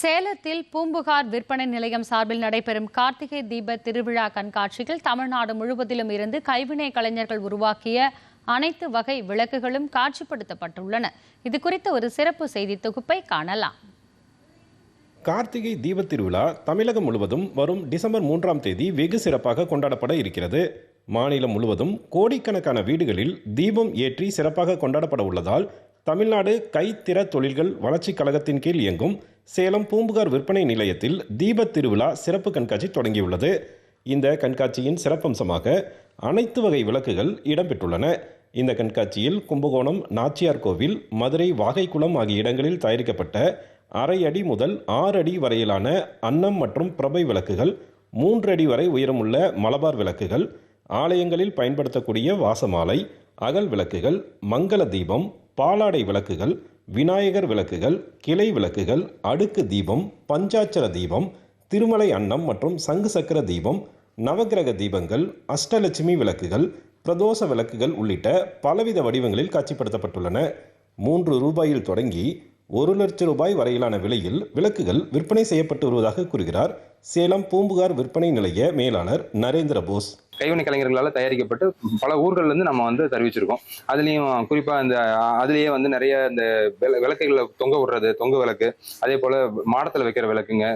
சேலத்தில் பூம்புகார் விற்பனை நிலையம் சார்பில் நடைபெறும் கார்த்திகை தீப திருவிழா கண்காட்சியில் தமிழ்நாடு முழுவதிலும் இருந்து கைவினை கலைஞர்கள் உருவாக்கிய அனைத்து வகை விளக்குகளும் காட்சிப்படுத்தப்பட்டுள்ளன. இது குறித்த ஒரு சிறப்பு செய்தி தொகுப்பை காணலாம். கார்த்திகை தீபத் திருவிழா தமிழகம் முழுவதும் வரும் டிசம்பர் மூன்றாம் தேதி வெகு சிறப்பாக கொண்டாடப்பட இருக்கிறது. மாநிலம் முழுவதும் கோடிக்கணக்கான வீடுகளில் தீபம் ஏற்றி சிறப்பாக கொண்டாடப்பட உள்ளதால் தமிழ்நாடு கைத்திற தொழில்கள் வளர்ச்சிக் கழகத்தின் கீழ் இயங்கும் சேலம் பூம்புகார் விற்பனை நிலையத்தில் தீபத் திருவிழா சிறப்பு கண்காட்சி தொடங்கியுள்ளது. இந்த கண்காட்சியின் சிறப்பம்சமாக அனைத்து வகை விளக்குகள் இடம்பெற்றுள்ளன. இந்த கண்காட்சியில் கும்பகோணம் நாச்சியார் கோவில் மதுரை வாகைக்குளம் ஆகிய இடங்களில் தயாரிக்கப்பட்ட அரை அடி முதல் ஆறு அடி வரையிலான அன்னம் மற்றும் பிரபை விளக்குகள் மூன்று அடி வரை உயரமுள்ள மலபார் விளக்குகள் ஆலயங்களில் பயன்படுத்தக்கூடிய வாசமாலை அகல் விளக்குகள் மங்கள தீபம் பாலாடை விளக்குகள் விநாயகர் விளக்குகள் கிளை விளக்குகள் அடுக்கு தீபம் பஞ்சாட்சர தீபம் திருமலை அன்னம் மற்றும் சங்கு சக்கர தீபம் நவக்கிரக தீபங்கள் அஷ்டலட்சுமி விளக்குகள் பிரதோஷ விளக்குகள் உள்ளிட்ட பலவித வடிவங்களில் காட்சிப்படுத்தப்பட்டுள்ளன. மூன்று ரூபாயில் தொடங்கி ஒரு லட்சம் ரூபாய் வரையிலான விலையில் விளக்குகள் விற்பனை செய்யப்பட்டு வருவதாக கூறுகிறார். சேலம் பூம்புகார் விற்பனை நிலைய மேலாளர் நரேந்திர போஸ். கைவினை கலைஞர்களால் தயாரிக்கப்பட்டு பல ஊர்கள்ல இருந்து நம்ம வந்து தெரிவிச்சிருக்கோம். அதுலேயும் குறிப்பாக இந்த அதுலேயே வந்து நிறைய இந்த விள விளக்குகளை தொங்க விடுறது தொங்கு விளக்கு அதே போல் மாடத்தில் வைக்கிற விளக்குங்க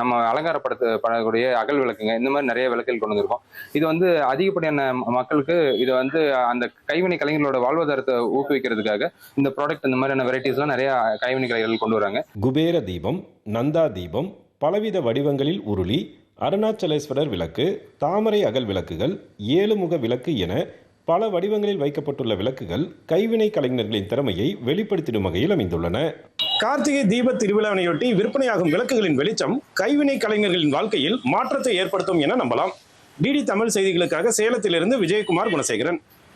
நம்ம அலங்காரப்படுத்த படக்கூடிய அகல் விளக்குங்க இந்த மாதிரி நிறைய விளக்குகள் கொண்டு வந்திருக்கோம். இது வந்து அதிகப்படியான மக்களுக்கு இது வந்து அந்த கைவினை கலைஞர்களோட வாழ்வாதாரத்தை ஊக்குவிக்கிறதுக்காக இந்த ப்ராடக்ட் இந்த மாதிரியான வெரைட்டிஸ்லாம் நிறைய கைவினை கலைஞர்கள் கொண்டு வராங்க. குபேர தீபம் நந்தா தீபம் பலவித வடிவங்களில் உருளி அருணாச்சலேஸ்வரர் விளக்கு தாமரை அகல் விளக்குகள் ஏழுமுக விளக்கு என பல வடிவங்களில் வைக்கப்பட்டுள்ள விளக்குகள் கைவினை கலைஞர்களின் திறமையை வெளிப்படுத்திடும் வகையில் அமைந்துள்ளன. கார்த்திகை தீப திருவிழாவினையொட்டி விற்பனையாகும் விளக்குகளின் வெளிச்சம் கைவினை கலைஞர்களின் வாழ்க்கையில் மாற்றத்தை ஏற்படுத்தும் என நம்பலாம். டிடி தமிழ் செய்திகளுக்காக சேலத்திலிருந்து விஜயகுமார் குணசேகரன்.